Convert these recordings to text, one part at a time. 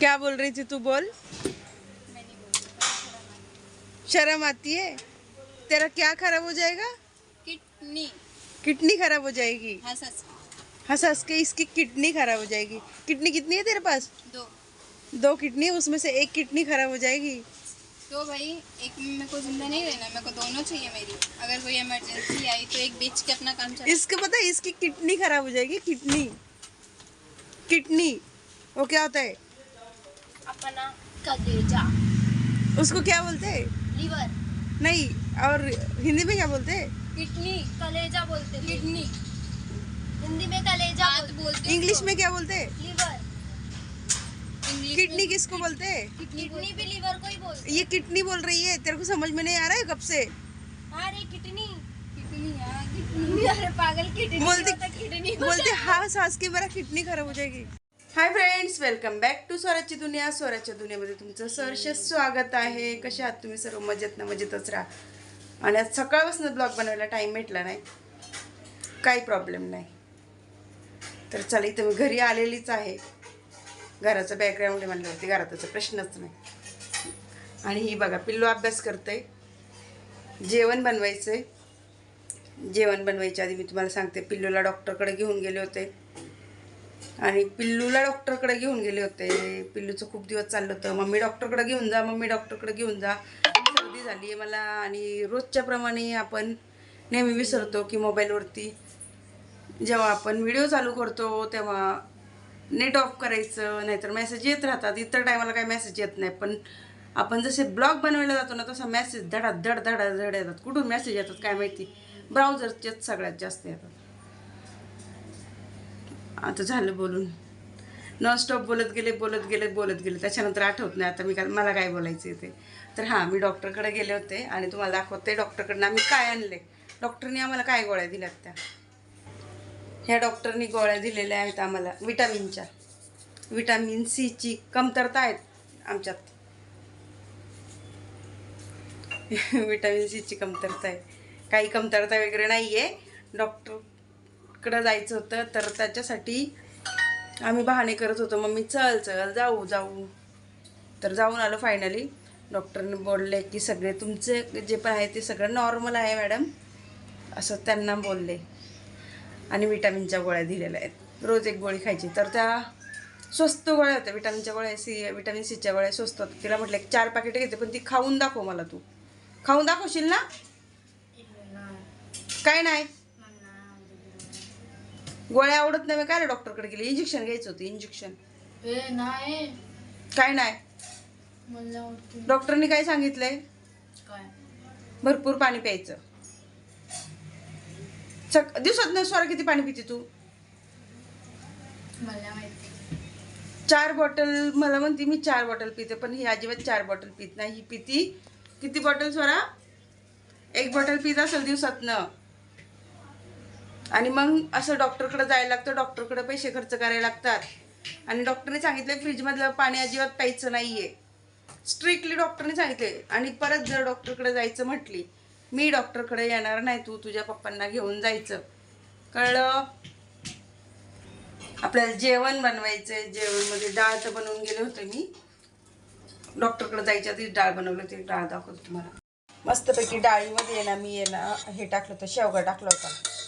क्या बोल रही थी तू बोल? शर्म आती है? तेरा क्या खराब हो जाएगा? किडनी। किडनी खराब हो जाएगी। हंस हंस के इसकी किडनी खराब हो जाएगी। किडनी कितनी है तेरे पास? दो। दो किडनी उसमें से एक किडनी खराब हो जाएगी। तो भाई एक में मेरे को ज़िंदा नहीं रहना मेरे को दोनों चाहिए मेरी। अगर कोई इमरजेंसी आई तो एक बेच के अपना काम चला। इसको पता है इसकी किडनी खराब हो जाएगी किडनी। किडनी। वो क्या होता है? अपना कलेजा उसको क्या बोलते? हैं लीवर। नहीं और हिंदी में क्या बोलते? हैं किडनी कलेजा बोलते किडनी। हिंदी में कलेजा बोलते इंग्लिश में क्या बोलते? हैं लीवर किडनी किसको बोलते? हैं किडनी भी लीवर को ही बोलते ये किडनी बोल रही है तेरे को समझ में नहीं आ रहा है कब से? अरे किडनी। किडनी यार किडनी। अरे पागल किडनी बोलते किडनी बोलते हाँ। सास की बरा किडनी खराब हो जाएगी। Hi friends welcome back to स्वराची दुनिया स्वराच्या दुनियामध्ये तुमचं सहर्ष स्वागत आहे. कशा आहात तुम्ही सर्व? मजेत ना मजेतच राहा. आणि आज सकाळपासून ब्लॉग बनवायला टाईम भेटला नाही. काही प्रॉब्लेम नाही. तर चला इथं मी घरी आलेलीच आहे. घराचं बॅकग्राऊंड म्हणल्यावरती घराताचा प्रश्नच नाही. आणि ही बघा पिल्लू अभ्यास करते जेवण बनवायचंय. जेवण बनवायच्या आधी मी तुम्हाला सांगते पिल्लूला डॉक्टरकडे घेऊन गेले होते. आणि पिल्लूला डॉक्टरकडे घेऊन गेले होते. पिल्लूचं खूप दिवस चाललं होतं. मम्मी डॉक्टरकडे घेऊन जा मम्मी डॉक्टरकडे घेऊन जा. सर्दी झाली आहे मला. आणि रोजच्याप्रमाणे आपण नेहमी विसरतो की मोबाईलवरती जेव्हा आपण व्हिडिओ चालू करतो तेव्हा नेट ऑफ करायचं नाहीतर मेसेज येत राहतात. इतर टायमाला काही मेसेज येत नाही. पण आपण जसे ब्लॉग बनवायला जातो ना तसा मेसेज धडा धड धडा धड येतात. कुठून मेसेज येतात काय माहिती? ब्राउझरचेच सगळ्यात जास्त येतात. आता झालं बोलून. नॉनस्टॉप बोलत गेले बोलत गेले बोलत गेले. त्याच्यानंतर आठवत नाही आता मी काय मला काय बोलायचं आहे ते. तर हां मी डॉक्टरकडे गेले होते आणि तुम्हाला दाखवते डॉक्टरकडनं आम्ही काय आणले? डॉक्टरनी आम्हाला काय गोळ्या दिल्यात त्या? ह्या डॉक्टरनी गोळ्या दिलेल्या आहेत आम्हाला विटामिनच्या विटामिन सीची कमतरता आहेत आमच्यात. विटामिन सीची कमतरता आहे. काही कमतरता वगैरे नाही आहे डॉक्टर डॉक्टरकडं जायचं होतं तर त्याच्यासाठी आम्ही बहाणे करत होतो. मम्मी चल चल जाऊ जाऊ. तर जाऊन आलो फायनली डॉक्टरने बोलले की सगळे तुमचे जे पण आहे ते सगळं नॉर्मल आहे मॅडम असं त्यांना बोलले. आणि विटामिनच्या गोळ्या दिलेल्या आहेत. रोज एक गोळी खायची. तर त्या स्वस्त गोळ्या होत्या. विटामिनच्या गोळ्या सी विटामिन सीच्या गोळ्या स्वस्त होत्या. तिला म्हटलं एक चार पॅकेट घेते पण ती खाऊन दाखव मला तू. खाऊन दाखवशील ना? काय नाही? गोळ्या आवडत नाही काय डॉक्टरकडे गेली? इंजेक्शन घ्यायचं होतं इंजेक्शन ए नाही. काय नाही? डॉक्टरनी काय सांगितलंय? काय? भरपूर पाणी प्यायचं. सक दिवसात न स्वरा किती पाणी पिते तू? चार बॉटल मला म्हणते मी चार बॉटल पिते पण ही अजिबात चार बॉटल पित नाही. ही पिती किती बॉटल स्वरा एक बॉटल पित असेल दिवसातनं आणि मग असं डॉक्टरकडे जायला लागतं डॉक्टरकडे पैसे खर्च करायला लागतात. आणि डॉक्टरने सांगितलं फ्रीजमधलं पाणी अजिबात प्यायचं नाही आहे स्ट्रिक्टली डॉक्टरने सांगितले आणि परत जर डॉक्टरकडे जायचं म्हटली मी डॉक्टरकडे येणार नाही तू तुझ्या पप्पांना घेऊन जायचं. कळलं? आपल्याला जेवण बनवायचं आहे जेवणमध्ये डाळ तर बनवून गेले होते मी. डॉक्टरकडे जायच्या आधी डाळ बनवली होती डाळ दाखवतो तुम्हाला. मस्तपैकी डाळीमध्ये येणार ना मी आहे ना हे टाकलं होतं शेवगा टाकला होता.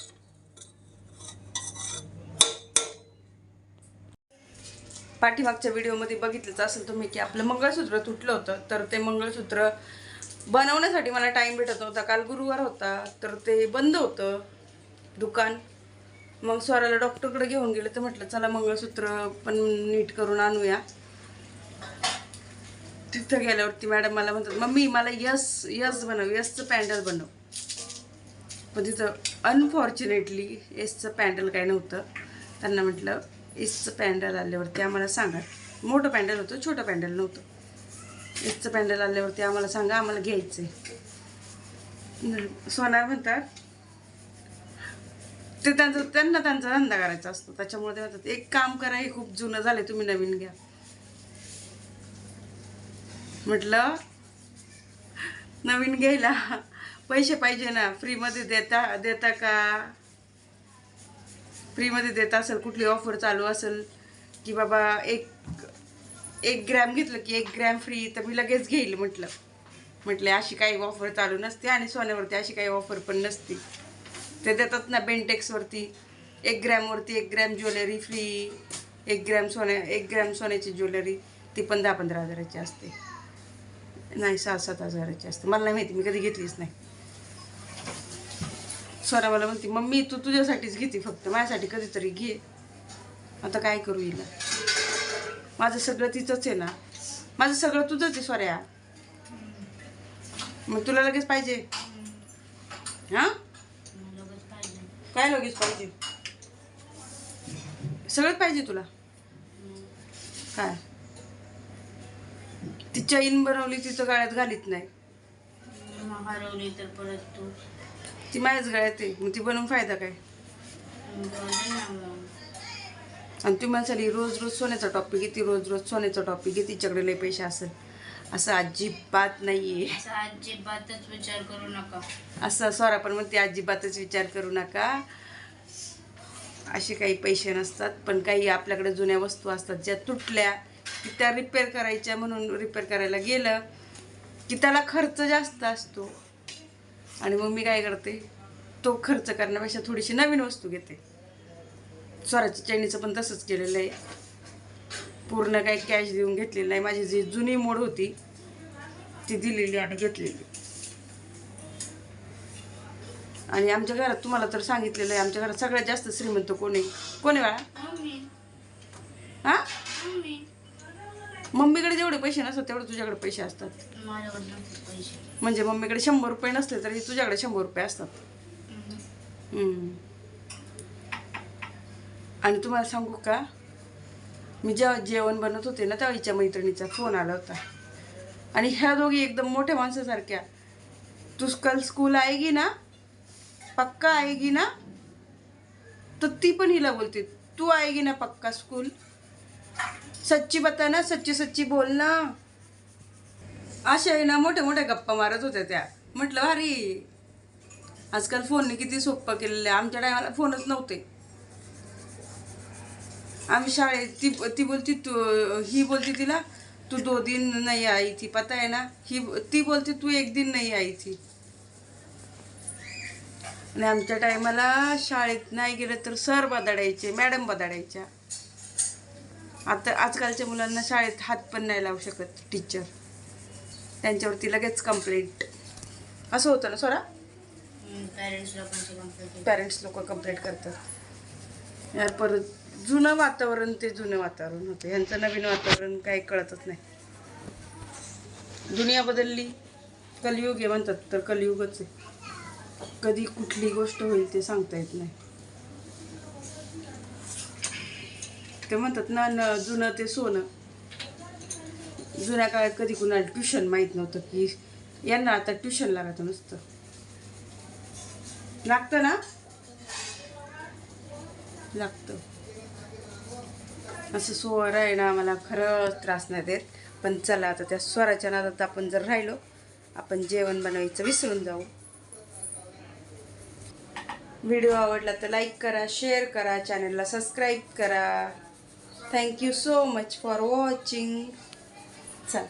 पाठीमागच्या व्हिडिओमध्ये बघितलंच असेल तुम्ही की आपलं मंगळसूत्र तुटलं होतं तर ते मंगळसूत्र बनवण्यासाठी मला टाईम भेटत नव्हता. काल गुरुवार होता तर ते बंद होतं दुकान. मग स्वराला डॉक्टरकडे घेऊन गेलं तर म्हटलं चला मंगळसूत्र पण नीट करून आणूया. तिथं गेल्यावरती मॅडम मला म्हणतात मम्मी मला यस यस बनव यसचं पॅन्डल बनव. पण तिथं अनफॉर्च्युनेटली एसचं पॅन्डल काय नव्हतं. त्यांना म्हटलं एसचं पॅन्डल आल्यावरती आम्हाला सांगा. मोठं पॅन्डल होतं छोटं पॅन्डल नव्हतं. एसचं पॅन्डल आल्यावरती आम्हाला सांगा आम्हाला घ्यायचं आहे सोनार म्हणतात ते त्यांचं त्यांना त्यांचा धंदा करायचा असतो. त्याच्यामुळे ते म्हणतात एक काम करा हे खूप जुनं झालं तुम्ही नवीन घ्या. म्हटलं नवीन घ्यायला पैसे पाहिजे ना? फ्रीमध्ये देता देता का? फ्रीमध्ये देता असेल कुठली ऑफर चालू असेल की बाबा एक एक ग्रॅम घेतलं की एक ग्रॅम फ्री तर मी लगेच घेईल म्हटलं. म्हटले अशी काही ऑफर चालू नसते आणि सोन्यावरती अशी काही ऑफर पण नसते. ते देतात ना बेंटेक्सवरती एक ग्रॅमवरती एक ग्रॅम ज्वेलरी फ्री एक ग्रॅम सोन्या एक ग्रॅम सोन्याची ज्वेलरी ती पण दहा पंधरा हजाराची असते. नाही सहा सात हजाराची असते. मला नाही माहिती मी कधी घेतलीच नाही. स्वरा मला म्हणते मम्मी तू तुझ्यासाठीच घेते फक्त माझ्यासाठी कधीतरी घे. आता काय करू हिला? माझं सगळं तिचंच आहे ना. माझं सगळं तुझंच आहे स्वऱ्या. मग तुला लगेच पाहिजे. हां? काय लगेच पाहिजे? सगळंच पाहिजे तुला. काय? ती चैन बनवली तिचं गाळ्यात घालीत नाही. हरवली तर परत तू. ती माझ्याच गळ्यात आहे. मग ती बनवून फायदा काय? आणि तुम्ही म्हणाली रोज रोज सोन्याचा टॉपिक घेते रोज रोज सोन्याचा टॉपिक घे तिच्याकडे लय पैसे असेल. असं अजिबात नाहीये. असा अजिबातच विचार करू नका. असं स्वरा पण म्हणते अजिबातच विचार करू नका. असे काही पैसे नसतात पण काही आपल्याकडे जुन्या वस्तू असतात ज्या तुटल्या की त्या रिपेअर करायच्या म्हणून रिपेअर करायला गेलं की त्याला खर्च जास्त असतो. आणि मग मी काय करते? तो खर्च करण्यापेक्षा थोडीशी नवीन वस्तू घेते. स्वराच्या चैनीचं पण तसंच केलेलं आहे. पूर्ण काही कॅश देऊन घेतलेलं नाही. माझी जी जुनी मोड होती ती दिलेली आणि घेतलेली. आणि आमच्या घरात तुम्हाला तर सांगितलेलं आहे आमच्या घरात सगळ्यात जास्त श्रीमंत कोण कोण मम्मी हा? मम्मीकडे जेवढे पैसे नसतात तेवढे तुझ्याकडे पैसे असतात. माझ्याकडे नव्हते पैसे. म्हणजे मम्मीकडे शंभर रुपये नसले तरी तुझ्याकडे शंभर रुपये असतात. हम्म. आणि तुम्हाला सांगू का? मी जेव्हा जेवण बनवत होते ना तेव्हा हिच्या मैत्रिणीचा फोन आला होता. आणि ह्या दोघी एकदम मोठ्या माणसासारख्या. तू कल स्कूल आएगी ना? पक्का आएगी ना? तर ती पण हिला बोलते तू आएगी ना पक्का स्कूल सच्ची बता ना सच्ची सच्ची बोल ना अशा आहे ना मोठ्या मोठ्या गप्पा मारत होत्या त्या. म्हटलं भारी आजकाल फोनने किती सोप्पं केलेलं आहे. आमच्या टायमाला फोनच नव्हते. आम्ही शाळेत ती ती बोलती तू ही बोलती तिला तू दो दिन नाही आई थी. पता आहे ना ही ती बोलते तू एक दिन नाही आई थी. आणि आमच्या टायमाला शाळेत नाही गेलं तर सर बदाडायचे मॅडम बदाडायच्या. आता आजकालच्या मुलांना शाळेत हात पण नाही लावू शकत टीचर त्यांच्यावरती लगेच कंप्लेंट असं होतं ना सोरा? पॅरेंट्स लोकांची कंप्लेंट पॅरेंट्स लोक कंप्लेंट करतात. यार परत जुनं वातावरण ते जुनं वातावरण होतं. यांचं नवीन वातावरण काही कळतच नाही. दुनिया बदलली. कलियुग आहे म्हणतात तर कलियुगच आहे. कधी कुठली गोष्ट होईल ते सांगता येत नाही. ते म्हणतात ना न जुनं ते सोनं. जुन्या काळात कधी कुणाला ट्युशन माहीत नव्हतं की यांना आता ट्युशन लागायचं नुसतं. लागतं ना? लागतं. असं स्वर आहे ना मला खरंच त्रास नाही देत. पण चला आता त्या स्वराच्या नादात आपण जर राहिलो आपण जेवण बनवायचं विसरून जाऊ. व्हिडिओ आवडला तर लाईक करा शेअर करा चॅनलला सबस्क्राईब करा. Thank you so much for watching चल